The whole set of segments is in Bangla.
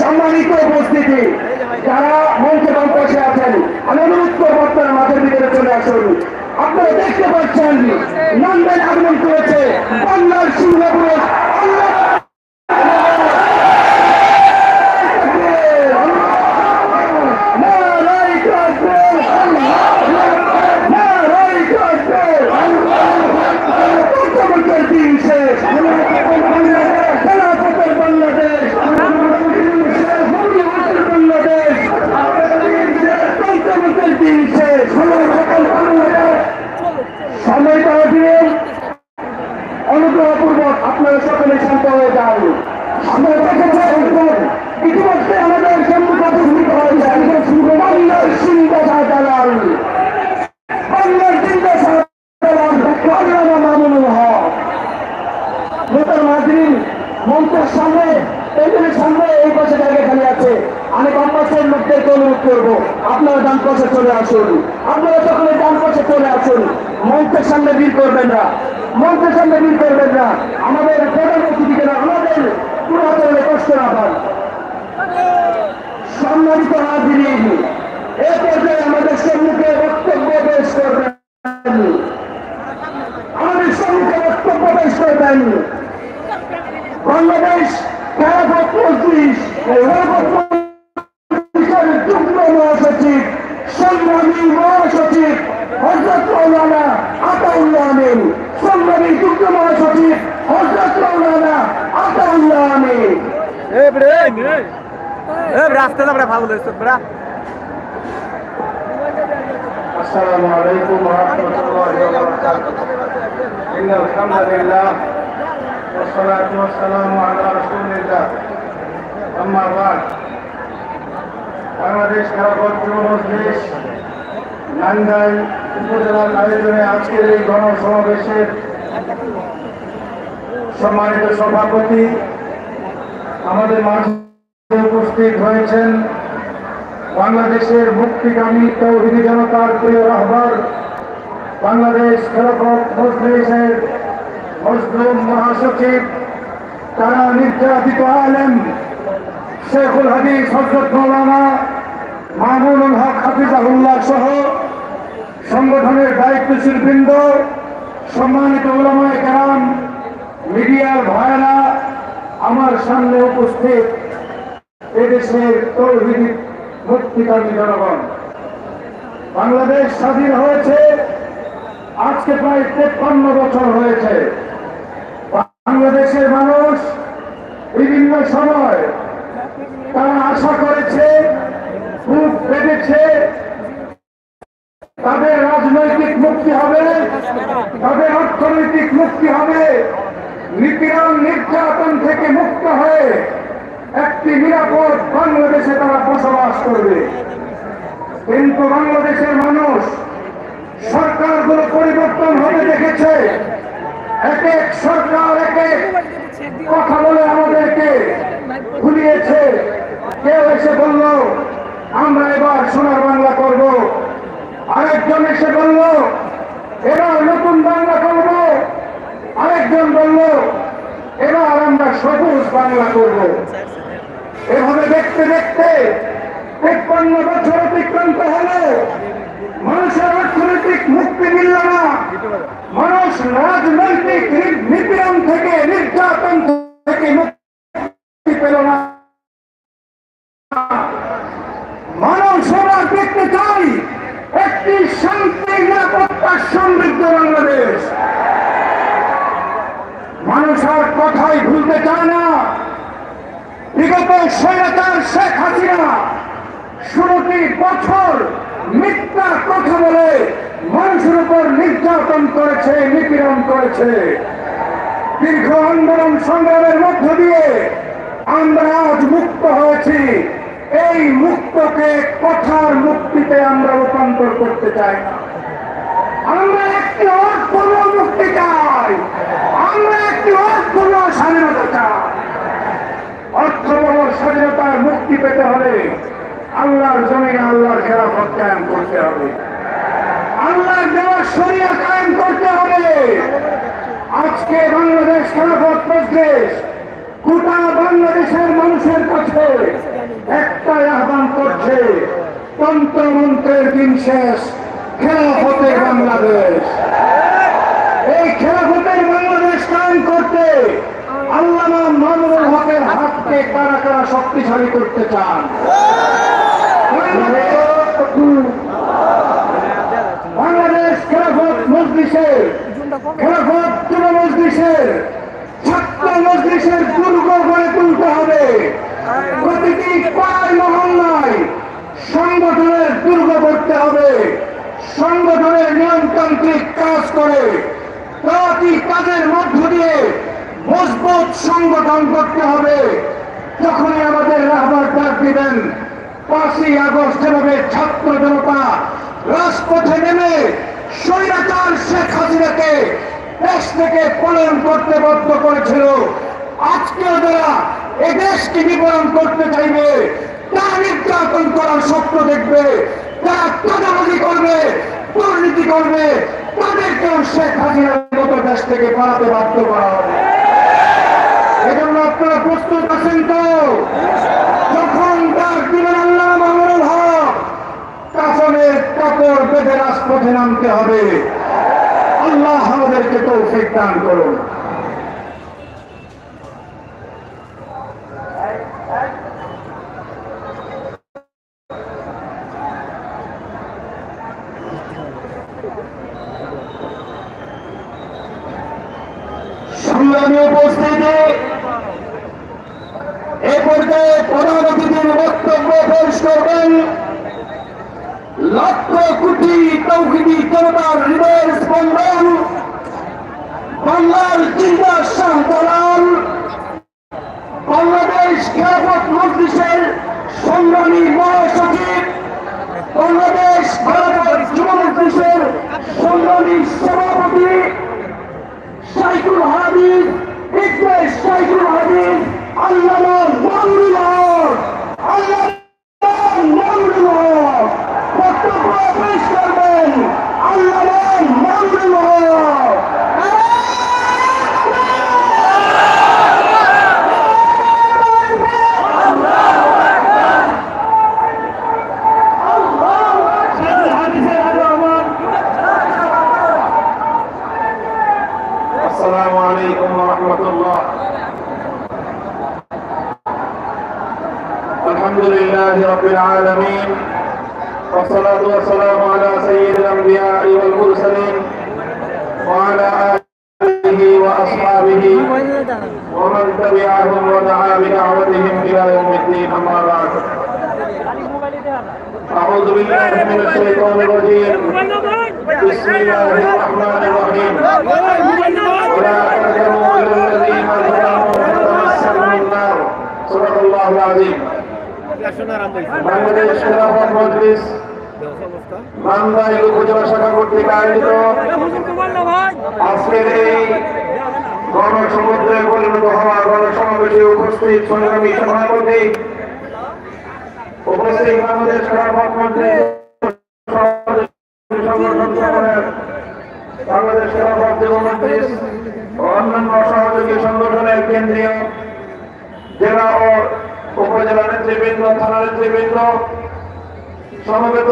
সম্মানিত উপস্থিতি যারা মঞ্চে বাম পাশে আছেন আমি অনুরোধ করব আপনারা মাঠের ভিতরে চলে আসুন। আপনারা দেখতে পাচ্ছেন লন্ডন আগমন করেছে বাংলার সিংহপুরুষ আল্লাহ নারাই কাফের নারাই কাফের পঞ্চমুখের দিন শেষ খেলাফতের বাংলাদেশ বাংলাদেশ পঞ্চমুখের দিন শেষ সময় দেওয়া দিয়ে অনুগ্রহপূর্বক আপনারা সকলে শান্ত হয়ে যান আমরা দেখেছেন ইতিমধ্যে আমাদের সম্মুখ উপস্থিত হয়েছে বাংলার সিংহ শাহজালাল বাংলার সিংহ আল্লামা মামুনুল হক। নেতার মাদ্রিন এই পাশে জায়গা খালি আছে। আমি বাম পাশের লোকদেরকে অনুরোধ করব, আপনারা পাশে চলে আসুন। আপনারা সকলে ডান পাশে চলে আসুন। মঞ্চের সামনে ভিড় করবেন না। মঞ্চের সামনে ভিড় করবেন না। আমাদের প্রধান অতিথিকে না আমাদের পুরাতনে কষ্ট না পান। সম্মানিত হাজিরিন এ পর্যায়ে আমাদের সম্মুখে বক্তব্য পেশ করবেন আমাদের সম্মুখে বক্তব্য পেশ করবেন বাংলাদেশ খেলাফত মজলিস খেলাফত মজলিসের যুগ্ম মহাসচিব সংগ্রামী মহাসচিব হজরত মৌলানা আতাউল্লাহ আমিন সংগ্রামী যুগ্ম মহাসচিব হজরত মৌলানা আতাউল্লাহ আমিন এ bre এ রাস্তা না বড় ভালো লাগছে বড় السلام عليكم ورحمة الله وبركاته إن الحمد لله والصلاة والسلام على رسول الله أما بعد বাংলাদেশ খেলাফত যুব মজলিস নান্দাই উপজেলার আয়োজনে আজকের এই গণসমাবেশের সম্মানিত সভাপতি আমাদের মাঝে উপস্থিত হয়েছেন বাংলাদেশের মুক্তিগামী তৌহিদি জনতার প্রিয় রাহবার বাংলাদেশ খেলাফত মজলিসের মজলুম মহাসচিব, তারা নির্যাতিত আলেম, শেখুল হাদিস হজরত মৌলানা মামুনুল হক হাফিজাহুল্লাহ সহ সংগঠনের দায়িত্বশীল বৃন্দ সম্মানিত ওলামায় কেরাম, মিডিয়ার ভাইরা আমার সামনে উপস্থিত এদেশের তৌহিদি মুক্তিকামী জনগণ। বাংলাদেশ স্বাধীন হয়েছে, আজকে প্রায় তেপ্পান্ন বছর হয়েছে। বাংলাদেশের মানুষ বিভিন্ন সময় তারা আশা করেছে খুব বেড়েছে তাদের রাজনৈতিক মুক্তি হবে, তাদের অর্থনৈতিক মুক্তি হবে। নিপীড়ন, নির্যাতন থেকে মুক্ত হয়ে একটি নিরাপদ বাংলাদেশে তারা বসবাস করবে। কিন্তু বাংলাদেশের মানুষ সরকারগুলো পরিবর্তন হতে দেখেছে। এক এক সরকার, এক এক কথা বলে আমাদেরকে ভুলিয়েছে কেউ এসে বলল, আমরা এবার সোনার বাংলা করব। আরেকজন এসে বলল, এবার নতুন বাংলা করব। আরেকজন বলল, এবার আমরা সবুজ বাংলা করব। এভাবে দেখতে দেখতে, তেপ্পান্ন বছর অতিক্রান্ত হলো। মানুষের অর্থনৈতিক মুক্তি মিলল না। মানুষ রাজনৈতিক নিপীড়ন থেকে নির্যাতন থেকে মুক্তি পেল না মানুষ এবার দেখতে চাই একটি শান্তি নিরাপত্তা সমৃদ্ধ বাংলাদেশ মানুষ আর কথাই ভুলতে চায় না বিগত স্বৈরাচার শেখ হাসিনা ষোলোটি বছর মিথ্যা কথা বলে মানুষের উপর নির্যাতন করেছে, নিপীড়ন করেছে। দীর্ঘ আন্দোলন সংগ্রামের মধ্য দিয়ে আমরা আজ মুক্ত হয়েছি। এই মুক্তকে কথার মুক্তিতে আমরা রূপান্তর করতে চাই আমরা একটি অর্থপূর্ণ মুক্তি চাই। আমরা একটি অর্থপূর্ণ স্বাধীনতা চাই। অর্থবহ স্বাধীনতার মুক্তি পেতে হলে আল্লাহর জমিনে আল্লাহর খেলাফত কায়েম করতে হবে। আল্লাহর দেওয়ার শরিয়া কায়েম করতে হবে। আজকে বাংলাদেশ খেলাফত মজলিস গোটা বাংলাদেশের মানুষের কাছে একটাই আহ্বান করছে তন্ত্র মন্ত্রের দিন শেষ খেলাফতের বাংলাদেশ। এই খেলাফতের বাংলাদেশ কায়েম করতে আল্লামা মামুনুল হকের হাতকে কারা কারা শক্তিশালী করতে চান বাংলাদেশ খেলাফত মজলিসের খেলাফত যুব মজলিসের ছাত্র মজলিসের দুর্গ গড়ে তুলতে হবে প্রতিটি পাড়ায় মহল্লায় সংগঠনের দুর্গ করতে হবে সংগঠনের নিয়মতান্ত্রিক কাজ করে। প্রতি কাজের মধ্য দিয়ে মজবুত সংগঠন করতে হবে। যখনই আমাদের রাহবার ডাক দিবেন, পাঁচই আগস্ট যেভাবে ছাত্র জনতা রাজপথে নেমে স্বৈরাচার শেখ হাসিনাকে দেশ থেকে পলায়ন করতে বাধ্য করেছিল, আজকেও যারা এ দেশকে বিবরণ করতে চাইবে তারা নির্যাতন করার স্বপ্ন দেখবে তারা চাঁদাবাজি করবে দুর্নীতি করবে, তাদেরকেও শেখ হাসিনার মতো দেশ থেকে পালাতে বাধ্য করা হবে। এজন্য আপনারা প্রস্তুত আছেন তো? যখন ডাক দিবেন আল্লাহ মামুনুল হক, কাফনের কাপড় বেঁধে রাজপথে নামতে হবে। আল্লাহ আমাদেরকে তৌফিক দান করুন। সংগ্রামী উপস্থিতি। এ পর্যায়ে প্রধান অতিথির বক্তব্য পেশ করবেন লক্ষ কোটি তৌহিদি জনতার হৃদয়ের স্পন্দন, বাংলার জিন্দা শাহ দালাল, বাংলাদেশ খেলাফত মজলিসের সংগ্রামী মহাসচিব, বাংলাদেশ ভারত رب العالمين والصلاة والسلام على سيد الأنبياء والمرسلين وعلى آله وأصحابه ومن تبعهم ودعا بدعوتهم إلى يوم الدين أما بعد. أعوذ بالله من الشيطان الرجيم. بسم الله الرحمن الرحيم. ولا تركنوا إلى الذين ظلموا فتمسكوا النار. صدق الله العظيم. বাংলাদেশ খেলাফত মজলিস কর্তৃক আয়োজিত আজকের এই গণসমুদ্রে পরিণত হওয়া গণসমাবেশে উপস্থিত সংগ্রামী বাংলাদেশ যুবমন্ত্রী ও অন্যান্য সহযোগী সংগঠনের কেন্দ্রীয় জেলা ও উপজেলা নেতৃবৃন্দ থানা নেতৃবৃন্দ সমবেত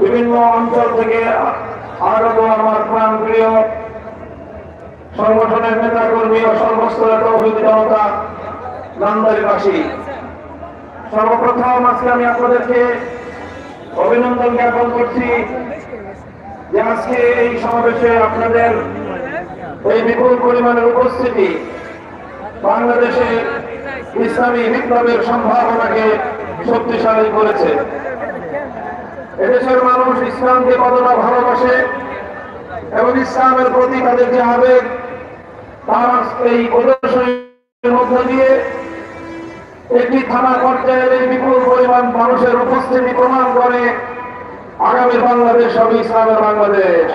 বিভিন্ন অঞ্চল থেকে আগত আমার প্রাণ প্রিয় সংগঠনের নেতা কর্মী ও সর্বস্তরের তৌহিদ জনতা নান্দারিবাসী সর্বপ্রথম আজকে আমি আপনাদেরকে অভিনন্দন জ্ঞাপন করছি যে আজকে এই সমাবেশে আপনাদের এই বিপুল পরিমাণের উপস্থিতি বাংলাদেশে ইসলামী বিপ্লবের সম্ভাবনাকে শক্তিশালী করেছে। এদেশের মানুষ ইসলামকে কতটা ভালোবাসে এবং ইসলামের প্রতি তাদের যে আবেগ, তার এই প্রদর্শনীর মধ্য দিয়ে একটি থানা পর্যায়ের এই বিপুল পরিমাণ মানুষের উপস্থিতি প্রমাণ করে আগামী বাংলাদেশ হবে ইসলামের বাংলাদেশ।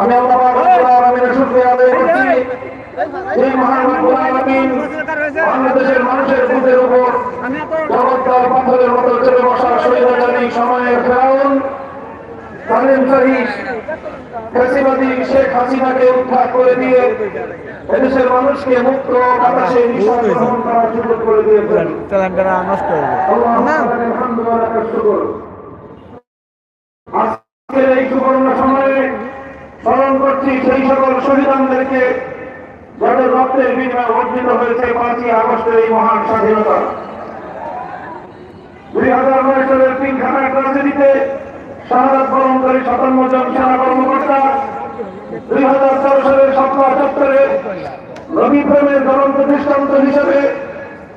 আমি আল্লাহ রব্বুল আলামিনের আদায় করছি। এই মহান রব্বুল আলামিন বাংলাদেশের মানুষের বুকের উপর জগদ্দল পাথরের মতো চেপে বসা শহীদানি সময়ের ফেরাউন তালিম শহীদ ফেসিবাদী শেখ হাসিনাকে উদ্ধার করে দিয়ে এদেশের মানুষকে মুক্ত বাতাসে নিঃশ্বাস গ্রহণ করার সুযোগ করে দিয়েছেন। চালানটা নষ্ট যাবে আলহামদুলিল্লাহ শুকর আজকের এই সুবর্ণ সময়ে স্মরণ করছি সেই সকল শহীদানদেরকে যাদের রক্তের বিনিময়ে অর্জিত হয়েছে পাঁচই আগস্টের এই মহান স্বাধীনতা। দুই হাজার নয় সালের পিলখানার ট্রাজেডিতে শাহাদ বরণকারী সাতান্ন জন সেনা কর্মকর্তা দুই হাজার তেরো সালের সপ্তাহ চত্বরে নবী প্রেমের জ্বলন্ত দৃষ্টান্ত হিসেবে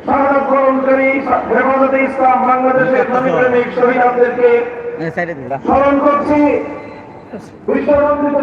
শাহাদ বরণকারী হেফাজতে ইসলাম বাংলাদেশের নবী প্রেমিক শহীদদেরকে স্মরণ করছি। বিশ্ববন্দিত